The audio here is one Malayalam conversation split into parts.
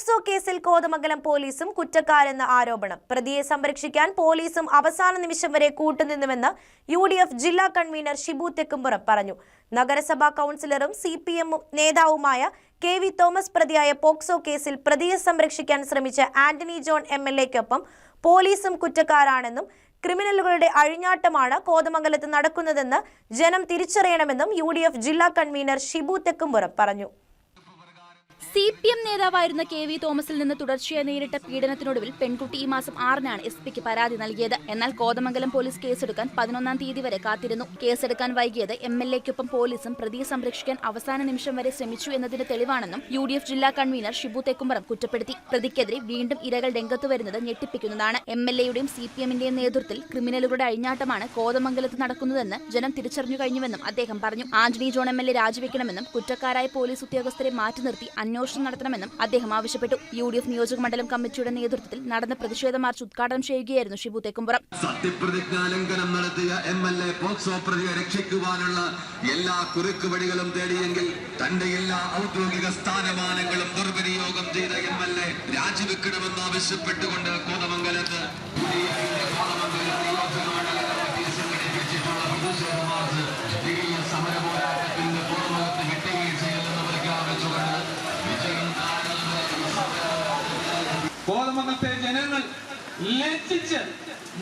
പോക്സോ കേസിൽ കോതമംഗലം പോലീസും കുറ്റക്കാരെന്ന ആരോപണം. പ്രതിയെ സംരക്ഷിക്കാൻ പോലീസും അവസാന നിമിഷം വരെ കൂട്ടുനിന്നുവെന്ന് യു ഡി എഫ് ജില്ലാ കൺവീനർ ഷിബു തെക്കുംപുറം പറഞ്ഞു. നഗരസഭാ കൗൺസിലറും സി പി നേതാവുമായ കെ വി തോമസ് പ്രതിയായ പോക്സോ കേസിൽ പ്രതിയെ സംരക്ഷിക്കാൻ ശ്രമിച്ച ആന്റണി ജോൺ എം എൽ എക്കൊപ്പം പോലീസും കുറ്റക്കാരാണെന്നും ക്രിമിനലുകളുടെ അഴിഞ്ഞാട്ടമാണ് കോതമംഗലത്ത് നടക്കുന്നതെന്ന് ജനം തിരിച്ചറിയണമെന്നും യു ജില്ലാ കൺവീനർ ഷിബു തെക്കുംപുറം പറഞ്ഞു. സി പി എം നേതാവായിരുന്ന കെ വി തോമസിൽ നിന്ന് തുടർച്ചയായി നേരിട്ട പീഡനത്തിനൊടുവിൽ പെൺകുട്ടി ഈ മാസം ആറിനാണ് എസ് പിക്ക് പരാതി നൽകിയത്. എന്നാൽ കോതമംഗലം പോലീസ് കേസെടുക്കാൻ പതിനൊന്നാം തീയതി വരെ കാത്തിരുന്നു. കേസെടുക്കാൻ വൈകിയത് എം എൽ എക്കൊപ്പം പോലീസും പ്രതിയെ സംരക്ഷിക്കാൻ അവസാന നിമിഷം വരെ ശ്രമിച്ചു എന്നതിന്റെ തെളിവാണെന്നും യു ഡി എഫ് ജില്ലാ കൺവീനർ ഷിബു തെക്കുംപറം കുറ്റപ്പെടുത്തി. പ്രതിക്കെതിരെ വീണ്ടും ഇരകൾ രംഗത്ത് വരുന്നത് ഞെട്ടിപ്പിക്കുന്നതാണ്. എം എൽ എയുടെയും സി പി എമ്മിന്റെയും നേതൃത്വത്തിൽ ക്രിമിനലുകളുടെ അഴിഞ്ഞാട്ടമാണ് കോതമംഗലത്ത് നടക്കുന്നതെന്ന് ജനം തിരിച്ചറിഞ്ഞു കഴിഞ്ഞുവെന്നും അദ്ദേഹം പറഞ്ഞു. Antony John M L A രാജിവെക്കണമെന്നും കുറ്റക്കാരായ പോലീസ് ഉദ്യോഗസ്ഥരെ മാറ്റി നിർത്തി അന്വേഷണം നടത്തണമെന്നും അദ്ദേഹം ആവശ്യപ്പെട്ടു. യു ഡി എഫ് നിയോജക മണ്ഡലം കമ്മിറ്റിയുടെ നേതൃത്വത്തിൽ നടന്ന പ്രതിഷേധ മാർച്ച് ഉദ്ഘാടനം ചെയ്യുകയായിരുന്നു ഷിബു തെക്കുംപുറം. സത്യപ്രതിജ്ഞാലംഘനം നടത്തിയ എം എൽ എ പോക്സോ പ്രതിയെ രക്ഷിക്കുവാനുള്ള എല്ലാ കുറുക്ക് വഴികളും തേടിയെങ്കിൽ തന്റെ എല്ലാ ഔദ്യോഗിക സ്ഥാനമാനങ്ങളും ദുർവിനിയോഗം ചെയ്ത എം എൽ എ രാജിവെക്കണമെന്ന് ആവശ്യപ്പെട്ടുകൊണ്ട് കോതമംഗലത്ത് UDF-ന്റെ കോതമംഗലത്തെ ജനങ്ങൾ ലജ്ജിച്ച്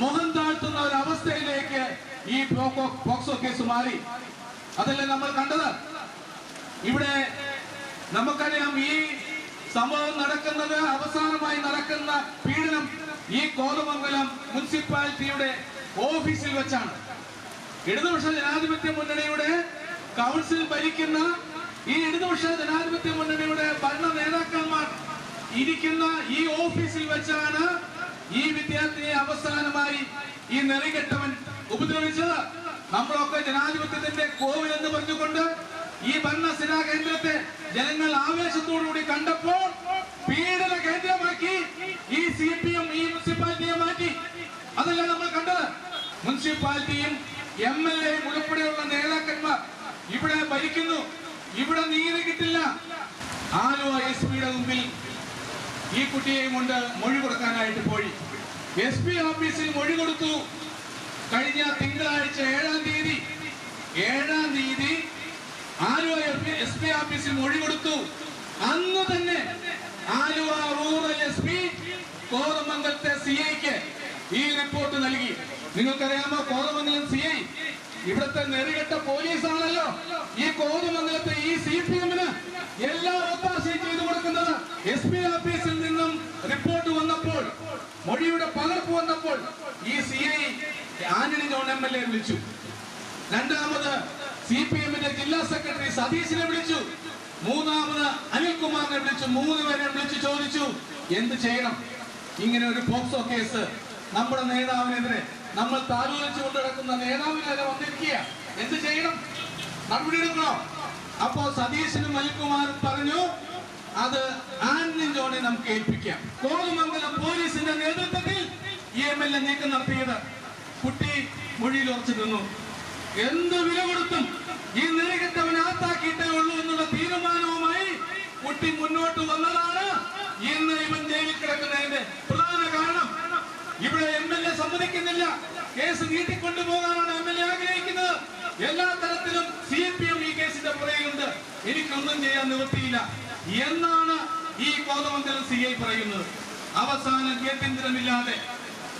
മുഖം താഴ്ത്തുന്ന ഒരു അവസ്ഥയിലേക്ക് ഈ പോക്സോ കേസ് മാറി. അതല്ലേ നമ്മൾ കണ്ടത്? ഇവിടെ നമുക്കറിയാം ഈ സംഭവം നടക്കുന്നത് അവസാനമായി നടക്കുന്ന പീഡനം ഈ കോതമംഗലം മുനിസിപ്പാലിറ്റിയുടെ ഓഫീസിൽ വെച്ചാണ്. ഇടതുപക്ഷ ജനാധിപത്യ മുന്നണിയുടെ കൗൺസിൽ ഭരിക്കുന്ന ഈ ഇടതുപക്ഷ ജനാധിപത്യ മുന്നണിയുടെ ഭരണ നേതാക്കന്മാർ ഇരിക്കുന്ന ഈ ഓഫീസിൽ വെച്ചാണ് ഈ വിദ്യാർത്ഥിയെ അവസാനമായി ഈ നെറികെട്ടവൻ ഉപദ്രവിച്ചത്. നമ്മളൊക്കെ ജനാധിപത്യത്തിന്റെ കോവിൽ എന്ന് പറഞ്ഞുകൊണ്ട് ഈ ഭരണസിരാ കേന്ദ്രത്തെ ജനങ്ങൾ ആവേശത്തോടുകൂടി കണ്ടപ്പോൾ പീഡന കേന്ദ്രമാക്കി ഈ സി പി എം ഈ മുനിസിപ്പാലിറ്റിയെ മാറ്റി. അതല്ല നമ്മൾ കണ്ടത്? മുനിസിപ്പാലിറ്റിയും എം എൽ എയും ഉൾപ്പെടെയുള്ള നേതാക്കന്മാർ ഇവിടെ ഭരിക്കുന്നു. ഇവിടെ നീതി കിട്ടില്ല. ആലുവ എസ് പിയുടെ മുമ്പിൽ ഈ കുട്ടിയെയും കൊണ്ട് മൊഴി കൊടുക്കാനായിട്ട് പോയി. എസ് പി ഓഫീസിൽ മൊഴി കൊടുത്തു. കഴിഞ്ഞ തിങ്കളാഴ്ച ഏഴാം തീയതി ഏഴാം തീയതി ആലുവ എസ് പി ഓഫീസിൽ മൊഴി കൊടുത്തു. അന്ന് തന്നെ ആലുവ റൂറൽ എസ് പി കോതമംഗലത്തെ സി ഐക്ക് ഈ റിപ്പോർട്ട് നൽകി. നിങ്ങൾക്കറിയാമോ കോതമംഗലം സി ഐ ഇവിടുത്തെ നെറികെട്ട പോലീസാണല്ലോ. ഈ കോതമംഗലത്തെ ഈ സി പി എമ്മിന് എല്ലാ ഒത്താശയും ചെയ്തു കൊടുക്കുന്നത് എസ് പി ഓഫീസിൽ നിന്നും റിപ്പോർട്ട് വന്നപ്പോൾ മൊഴിയുടെ പകർപ്പ് വന്നപ്പോൾ ഈ C I Antony John M L A വിളിച്ചു. രണ്ടാമത് സി പി എമ്മിന്റെ ജില്ലാ സെക്രട്ടറി സതീശിനെ വിളിച്ചു. മൂന്നാമത് അനിൽകുമാറിനെ വിളിച്ചു. മൂന്ന് പേരെ വിളിച്ചു ചോദിച്ചു എന്ത് ചെയ്യണം? ഇങ്ങനെ ഒരു പോക്സോ കേസ് നമ്മുടെ നേതാവിനെതിരെ നമ്മൾ താലോലിച്ചു കൊണ്ട് നടക്കുന്ന നേതാവിനെതിരെ വന്നിരിക്കുക എന്ത് ചെയ്യണം? നടപടി എടുക്കണോ? അപ്പോ സതീശനും അനിൽകുമാറും പറഞ്ഞു അത് ആന്റണി ജോണെ നമുക്ക് ഏൽപ്പിക്കാം. കോതമംഗലം എം നീക്കം നടത്തിയത്. കുട്ടി മൊഴിയിൽ ഉറച്ചു നിന്നു. എന്ത് വില കൊടുത്തും ഈ ആത്താക്കിയിട്ടേ ഉള്ളൂ എന്നുള്ള തീരുമാനവുമായി കുട്ടി മുന്നോട്ട് വന്നതാണ് ഇന്ന് ഇവൻ ജയിലിൽ കിടക്കുന്നതിന്റെ പ്രധാന കാരണം. ഇവിടെ എം എൽ എ സമ്മതിക്കുന്നില്ല. കേസ് നീട്ടിക്കൊണ്ടുപോകാനാണ് എം എൽ എ ആഗ്രഹിക്കുന്നത്. എല്ലാ തരത്തിലും സി പി എം ഈ കേസിന്റെ പുറകിലുണ്ട് എനിക്കൊന്നും ചെയ്യാൻ നിവൃത്തിയില്ല. എന്നാണ് ഈ കോതമംഗലം സി ഐ പറയുന്നത്. അവസാന ഗത്യന്തരമില്ലാതെ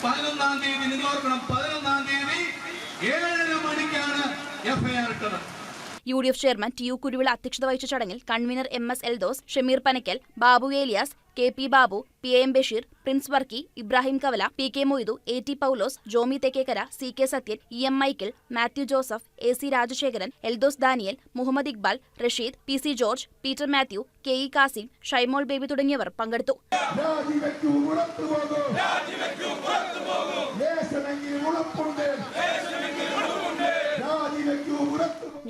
പതിനൊന്നാം തീയതി നിങ്ങൾ ഓർക്കണം പതിനൊന്നാം തീയതി ഏഴര മണിക്കാണ് എഫ്ഐആർ ഇട്ടത്. U D F chairman T U Kuruvila അധ്യക്ഷത വഹിച്ച ചടങ്ങിൽ convener M S Eldhose Shameer Panakkal Babu Elias K P Babu P M Basheer Prince Varkey Ibrahim Kavala P K Moidu A T Paulose Jomy Thekkekkara C K Sathyan E M Michael Mathew Joseph A C Rajasekharan Eldhose Daniel Muhammad Iqbal Rasheed P C George Peter Mathew K E Kasim Shymol Baby തുടങ്ങിയവർ പങ്കെടുത്തു.